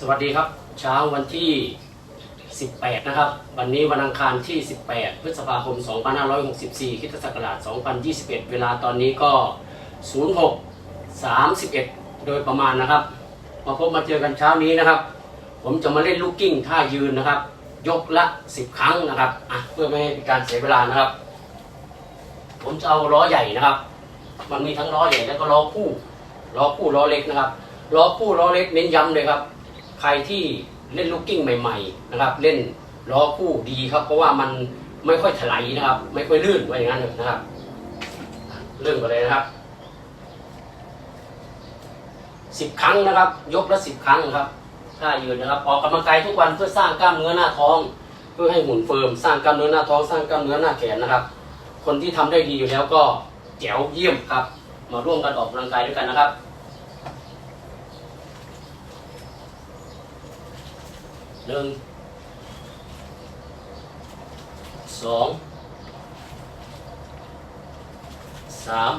สวัสดีครับ เช้าวันที่ 18 นะครับ วันนี้วันอังคารที่ 18 พฤษภาคม 2564คริสตศักราช 2021 เวลาตอนนี้ก็ 06 31 โดยประมาณนะครับ มาพบมาเจอกันเช้านี้นะครับ ผมจะมาเล่นลูกกิ้งท่ายืนนะครับ ยกละ 10 ครั้งนะครับอะเพื่อไม่ให้เป็นการเสียเวลานะครับ ผมจะเอาล้อใหญ่นะครับ มันมีทั้งล้อใหญ่แล้วก็ล้อคู่ล้อคู่ล้อเล็กนะครับล้อคู่ล้อเล็กเน้นย้ำเลยครับ รที่เล่นลูกกิ้งใหม่ๆนะครับ เล่นล้อคู่ดีครับ เพราะว่ามันไม่ค่อยถลายนะครับ ไม่ค่อยลื่นว่าอย่างนั้นเถอะนะครับเริ่มกันเลยนะครับสิบครั้งนะครับ ยกละสิบครั้งครับถ้ายืนนะครับ ออกกำลังกายทุกวันเพื่อสร้างกล้ามเนื้อหน้าท้อง เพื่อให้หุ่นเฟิร์มสร้างกล้ามเนื้อหน้าท้องสร้างกล้ามเนื้อหน้าแขนนะครับ คนที่ทำได้ดีอยู่แล้วก็แจ๋วเยี่ยมครับ มาร่วมกันออกกำลังกายด้วยกันนะครับ หนึ่งสองสาม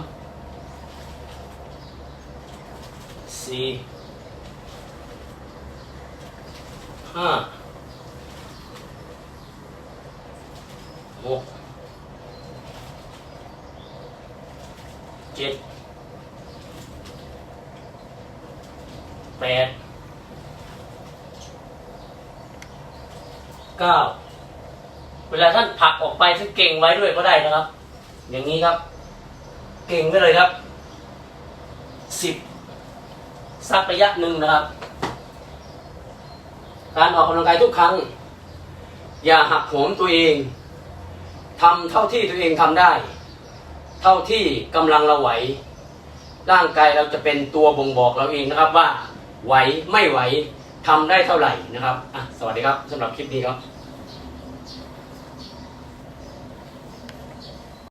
สี่ห้าหกเจ็ดแปด เก้าเวลาท่านผลักออกไปท่านเก่งไว้ด้วยก็ได้นะครับ อย่างนี้ครับ เก่งไว้เลยครับสิบสักระยะหนึ่งนะครับ การออกกำลังกายทุกครั้ง อย่าหักโหมตัวเองทำเท่าที่ตัวเองทำได้ เท่าที่กำลังเราไหว ร่างกายเราจะเป็นตัวบ่งบอกเราเองนะครับว่า ไหวไม่ไหว ทำได้เท่าไหร่นะครับอะสวัสดีครับสำหรับคลิปนี้ครับ